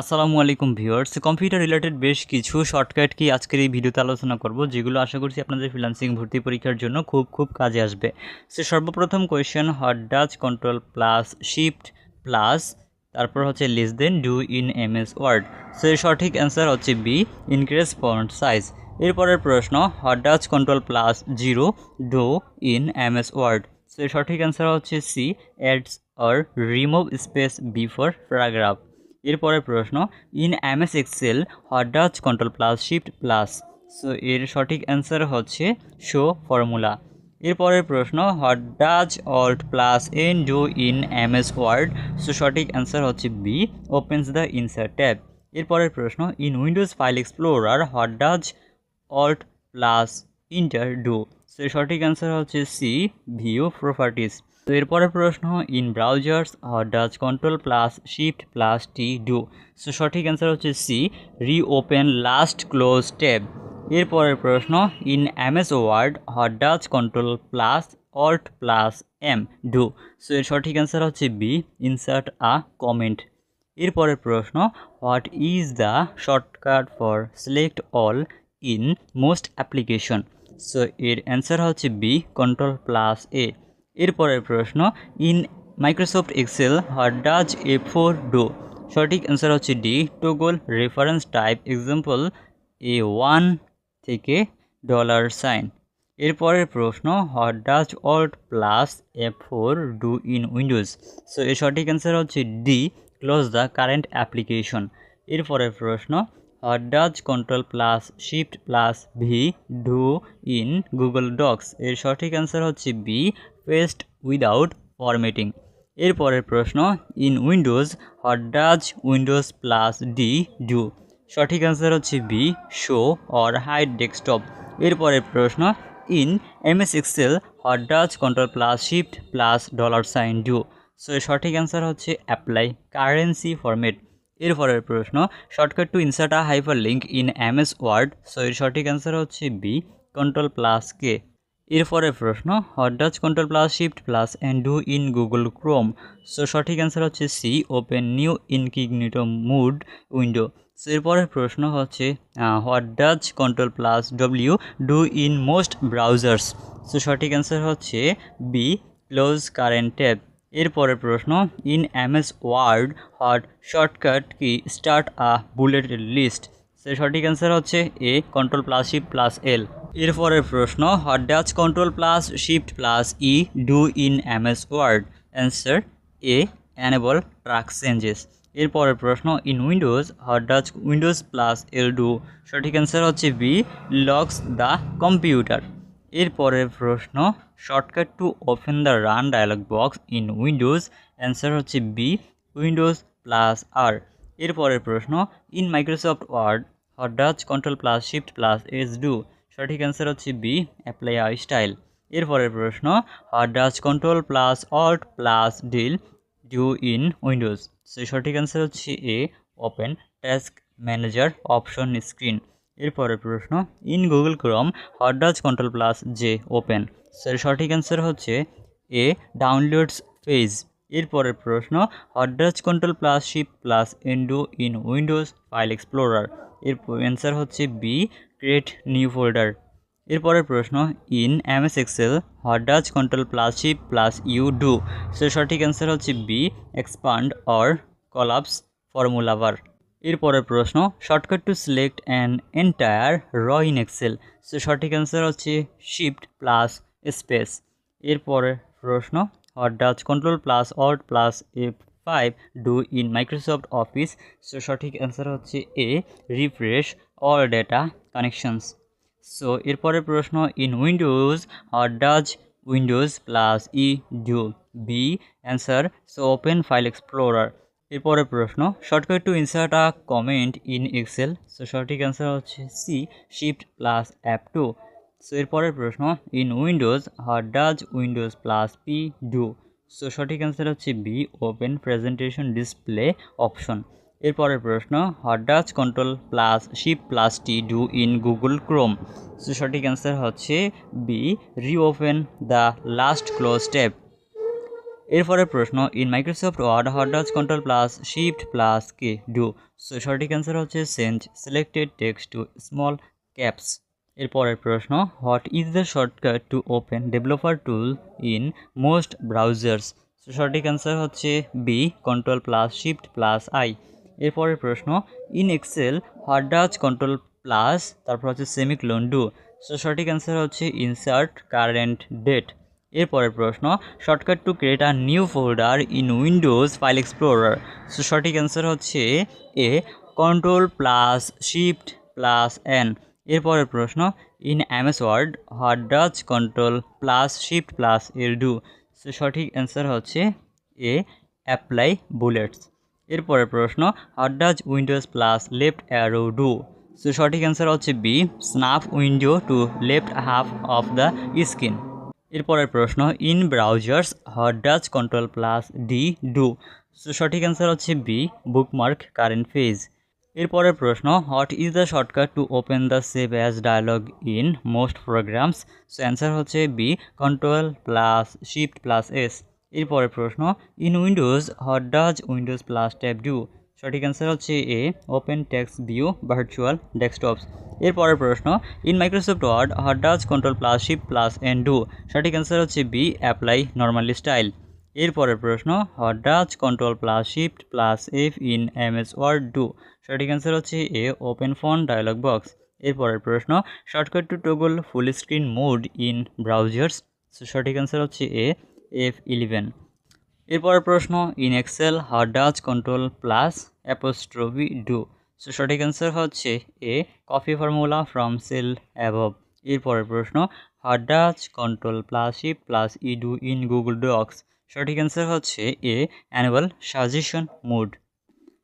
আসসালামু আলাইকুম viewers. Computer related বেশ কিছু শর্টকাট কি আজকের এই ভিডিওতে আলোচনা করব, যেগুলো আশা করছি আপনাদের ফ্রিল্যান্সিং ভর্তি পরীক্ষার জন্য খুব খুব কাজে আসবে। সে সর্বপ্রথম question what does control plus shift plus তারপর হচ্ছে লিস দেন do in M S Word so এর সঠিক অ্যান্সার হচ্ছে বি ইনক্রিজ ফন্ট সাইজ এরপরের প্রশ্ন what does control plus zero do in M S Word so এর সঠিক অ্যান্সার হচ্ছে C adds or remove space before paragraph এরপরের প্রশ্ন in MS Excel what does control plus shift plus so এর সঠিক answer হচ্ছে শো ফর্মুলা এরপরের প্রশ্ন what does alt plus N do in MS Word so সঠিক answer হচ্ছে B opens the insert tab এরপরের প্রশ্ন in Windows file explorer what does alt plus enter do so সঠিক অ্যান্সার হচ্ছে C view properties তো এরপরের প্রশ্ন in browsers does control plus shift plus T do so সঠিক answer হচ্ছে C reopen last close tab এরপরের প্রশ্ন in MS Word what does control plus alt plus M do so এর সঠিক answer হচ্ছে বি ইনসার্ট আ কমেন্ট এরপরের প্রশ্ন what is the shortcut for select all in most application so এর answer হচ্ছে B control plus A এরপরের প্রশ্ন in Microsoft Excel what does A four do সঠিক অ্যান্সার হচ্ছে D toggle reference type example A one থেকে dollar sign এরপরের প্রশ্ন what does alt plus A four do in Windows so এর সঠিক answer হচ্ছে D close the current application এরপরের প্রশ্ন what does control plus shift plus V do in Google Docs এর সঠিক অ্যান্সার হচ্ছে বি পেস্ট উইদাউট ফরম্যাটিং। এরপরের প্রশ্ন, in Windows what does Windows plus D do? সঠিক অ্যান্সার হচ্ছে B, show or hide desktop. এরপরের প্রশ্ন, in M S Excel what does control plus shift plus dollar sign do? So, এর সঠিক answer হচ্ছে apply, currency format. এরপরের প্রশ্ন, shortcut to insert a hyperlink in M S Word? So, এর সঠিক answer হচ্ছে বি, কন্ট্রোল প্লাস কে। এরপরের প্রশ্ন what does control plus shift plus N do in Google Chrome so সঠিক answer হচ্ছে C open new incognito mode window এরপরের প্রশ্ন হচ্ছে what does control plus W do in most browsers so সঠিক answer হচ্ছে B close current tab এরপরের প্রশ্ন in M S Word what shortcut key start a bulleted list সে সঠিক answer হচ্ছে A control plus shift plus L এরপরের প্রশ্ন what does control plus shift plus E do in M S Word answer A enable track changes এরপরের প্রশ্ন in Windows what does Windows plus L do সঠিক answer হচ্ছে B locks the computer এরপরের প্রশ্ন shortcut to open the run dialog box in Windows answer হচ্ছে B Windows plus R এরপরের প্রশ্ন in Microsoft Word what does control plus shift plus S do সঠিক answer হচ্ছে B apply I style এরপরের প্রশ্ন what does control plus alt plus del do in Windows সেই সঠিক answer হচ্ছে A open task manager option screen এরপরের প্রশ্ন in Google Chrome what does control plus J open সে সঠিক answer হচ্ছে A downloads page এরপরের প্রশ্ন what does control plus shift plus N do in Windows file explorer এর answer হচ্ছে B create new folder এরপরের প্রশ্ন in M S Excel what does control plus shift plus U do সে সঠিক answer হচ্ছে B expand or collapse formula bar এরপরের প্রশ্ন shortcut to select an entire row in Excel সে সঠিক answer হচ্ছে shift plus space এরপরে প্রশ্ন what does control plus alt plus F five do in Microsoft Office so সঠিক answer হচ্ছে A refresh all data connections so এরপরের প্রশ্ন in Windows what does Windows plus E do B answer so open file explorer এরপরের প্রশ্ন shortcut to insert a comment in Excel so সঠিক answer হচ্ছে C shift plus F two so এরপরের প্রশ্ন in Windows what does Windows plus P do so সঠিক answer হচ্ছে B open presentation display option এরপরের প্রশ্ন what does control plus shift plus T do in Google Chrome সঠিক answer হচ্ছে B reopen the last close tab এরপরের প্রশ্ন in Microsoft Word what does control plus shift plus K do সঠিক answer হচ্ছে change selected text to small caps এরপরের প্রশ্ন what is the shortcut to open developer tool in most browsers সঠিক answer হচ্ছে B control plus shift plus I এরপরের প্রশ্ন in Excel what does control plus তারপর হচ্ছে semicolon do so সঠিক answer হচ্ছে ইনসার্ট কারেন্ট ডেট এরপরের প্রশ্ন shortcut to create a new folder in Windows file explorer so সঠিক অ্যান্সার হচ্ছে A control plus shift plus N এরপরের প্রশ্ন in MS Word what does control plus shift plus R do so সঠিক answer হচ্ছে A apply bullets এরপরের প্রশ্ন what does Windows plus left arrow do so সঠিক answer হচ্ছে B snap window to left half of the screen এরপরের প্রশ্ন in browsers what does control plus D do so সঠিক answer হচ্ছে B bookmark current page এরপরের প্রশ্ন what is the shortcut to open the save as dialog in most programs so answer হচ্ছে B control plus shift plus S এরপরের প্রশ্ন in Windows what does Windows plus tab do সঠিক answer হচ্ছে A open text view virtual desktops এরপরের প্রশ্ন in Microsoft Word what does control plus shift plus N do সঠিক answer হচ্ছে B apply normally style এরপরের প্রশ্ন what does control plus shift plus F in M S Word do সঠিক answer হচ্ছে A open font dialog box এরপরের প্রশ্ন shortcut to toggle full screen mode in browsers সঠিক answer হচ্ছে A F eleven এরপরের প্রশ্ন in Excel how does control plus apostrophe do so সঠিক answer হচ্ছে A copy formula from cell above এরপরের প্রশ্ন how does control plus shift plus E do in Google Docs সঠিক answer হচ্ছে A annual suggestion mode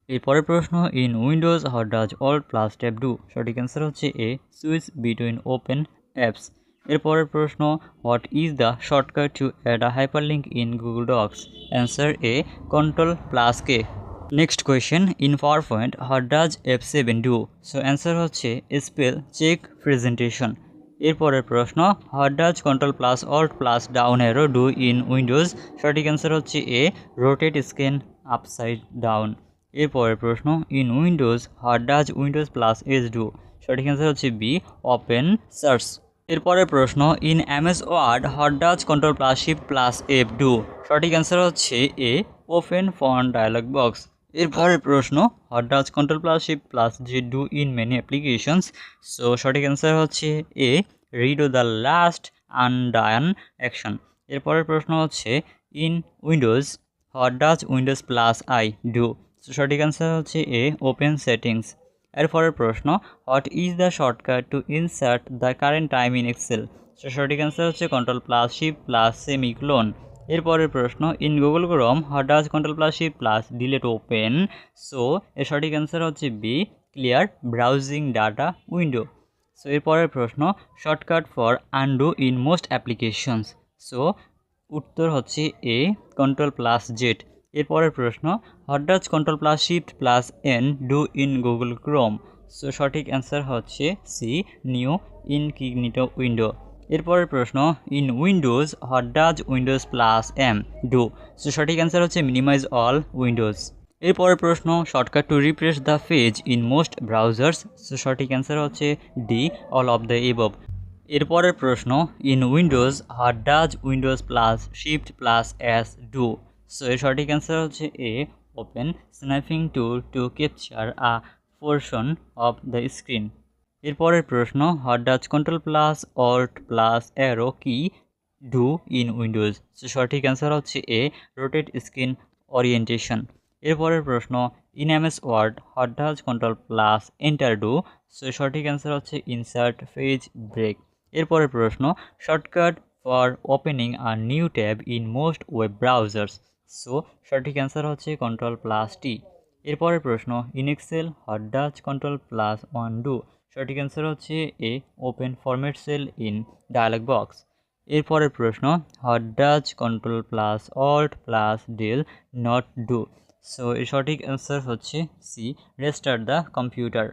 এরপরের প্রশ্ন in Windows how does alt plus tab do সঠিক answer হচ্ছে A switch between open apps এরপরের প্রশ্ন, what is the shortcut to add a hyperlink in Google Docs? Answer A, control plus K. Next question, in PowerPoint what does F seven do? So, answer হচ্ছে, spell check presentation. এরপরের প্রশ্ন, what does control plus alt plus down arrow do in Windows? সঠিক answer হচ্ছে A, rotate screen upside down. এরপরের প্রশ্ন, in Windows, what does Windows plus S do? সঠিক answer হচ্ছে B, open search. এরপরের প্রশ্ন in MS Word what does control plus shift plus F do সঠিক answer হচ্ছে A open font dialog box এরপরের প্রশ্ন what does control plus shift plus G do in many applications so সঠিক answer হচ্ছে A redo the last undone action এরপরের প্রশ্ন হচ্ছে in Windows what does Windows plus I do সঠিক answer হচ্ছে A open settings এরপরের প্রশ্ন what is the shortcut to insert the current time in Excel so সঠিক answer হচ্ছে control plus shift plus semicolon এরপরের প্রশ্ন in Google Chrome what does control plus shift plus delete open so এর সঠিক answer হচ্ছে B clear browsing data window so এরপরের প্রশ্ন shortcut for undo in most applications so উত্তর হচ্ছে A control plus Z এরপরের প্রশ্ন what does control plus shift plus N do in Google Chrome so সঠিক অ্যান্সার হচ্ছে C new incognito window এরপরের প্রশ্ন in Windows what does Windows plus M do so সঠিক answer হচ্ছে minimize all windows এরপরের প্রশ্ন shortcut to refresh the page in most browsers so সঠিক answer হচ্ছে D all of the above এরপরের প্রশ্ন in Windows what does Windows plus shift plus S do so এর সঠিক অ্যান্সার হচ্ছে A open snipping tool to capture a portion of the screen এরপরের প্রশ্ন what does control plus alt plus arrow key do in Windows so সঠিক answer হচ্ছে A rotate screen orientation এরপরের প্রশ্ন in M S Word what does control plus enter do so সঠিক answer হচ্ছে insert page break এরপরের প্রশ্ন shortcut for opening a new tab in most web browsers so সঠিক answer হচ্ছে control plus T. এরপরের প্রশ্ন in Excel what does control plus one do সঠিক answer হচ্ছে A open format cell in dialog box এরপরের প্রশ্ন what does control plus alt plus del not do so এর সঠিক অ্যান্সার হচ্ছে C restart the computer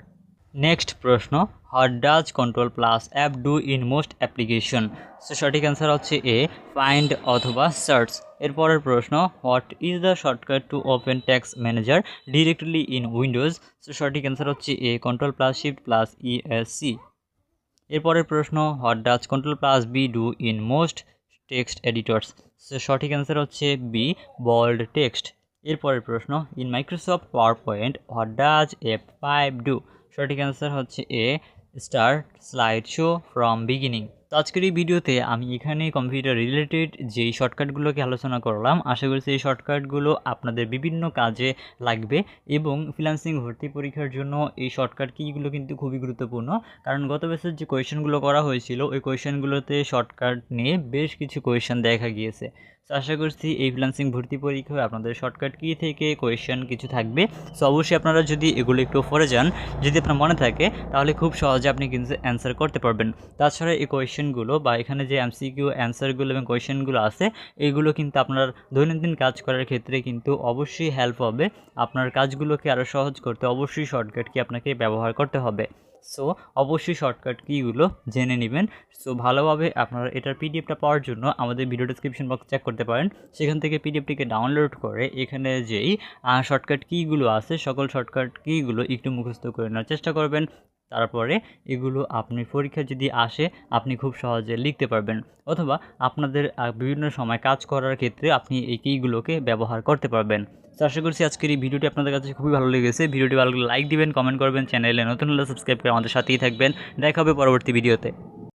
next প্রশ্ন what does control plus F do in most application so সঠিক answer হচ্ছে A find অথবা search এরপরের প্রশ্ন what is the shortcut to open tax manager directly in Windows so সঠিক answer হচ্ছে A control plus shift plus ESC এরপরের প্রশ্ন what does control plus B do in most text editors so সঠিক answer হচ্ছে B bold text এরপরের প্রশ্ন in Microsoft PowerPoint what does F five do সঠিক answer হচ্ছে A start slide show from beginning তো আজকের এই ভিডিওতে আমি এখানে কম্পিউটার রিলেটেড যেই শর্টকাটগুলোকে আলোচনা করলাম, আশা করছি এই শর্টকাটগুলো আপনাদের বিভিন্ন কাজে লাগবে এবং ফ্রিল্যান্সিং ভর্তি পরীক্ষার জন্য এই শর্টকাট কিগুলো কিন্তু খুবই গুরুত্বপূর্ণ। কারণ গত বছর যে কোয়েশনগুলো করা হয়েছিল, ওই কোয়েশনগুলোতে শর্টকাট নিয়ে বেশ কিছু কোয়েশন দেখা গিয়েছে। তো আশা করছি এই ফ্রিল্যান্সিং ভর্তি পরীক্ষায় আপনাদের শর্টকাট কি থেকে কোয়েশ্চেন কিছু থাকবে। সো অবশ্যই আপনারা যদি এগুলো একটু পড়ে যান, যদি আপনার মনে থাকে, তাহলে খুব সহজে আপনি কিন্তু অ্যান্সার করতে পারবেন। তাছাড়া এই কোয়েশ্চেনগুলো বা এখানে যে এমসিকিউ অ্যান্সারগুলো এবং কোয়েশ্চেনগুলো আছে, এগুলো কিন্তু আপনার দৈনন্দিন কাজ করার ক্ষেত্রে কিন্তু অবশ্যই হেল্প হবে। আপনার কাজগুলোকে আরও সহজ করতে অবশ্যই শর্টকাট কি আপনাকে ব্যবহার করতে হবে। সো অবশ্যই শর্টকাট কিগুলো জেনে নেবেন। সো ভালোভাবে আপনারা এটার পিডিএফটা পাওয়ার জন্য আমাদের ভিডিও ডিসক্রিপশন বক্স চেক করতে পারেন। সেখান থেকে পিডিএফটিকে ডাউনলোড করে এখানে যেই শর্টকাট কিগুলো আছে, সকল শর্টকাট কিগুলো একটু মুখস্থ করে নেওয়ার চেষ্টা করবেন। তারপরে এগুলো আপনি পরীক্ষা যদি আসে, আপনি খুব সহজে লিখতে পারবেন। অথবা আপনাদের বিভিন্ন সময় কাজ করার ক্ষেত্রে আপনি এই কিগুলোকে ব্যবহার করতে পারবেন। আশা করছি আজকের এই ভিডিওটি আপনাদের কাছে খুবই ভালো লেগেছে। ভিডিওটি ভালো লাইক দিবেন কমেন্ট করবেন চ্যানেলে নতুন হলে সাবস্ক্রাইব করে আমাদের সাথেই থাকবেন। দেখা হবে পরবর্তী ভিডিওতে।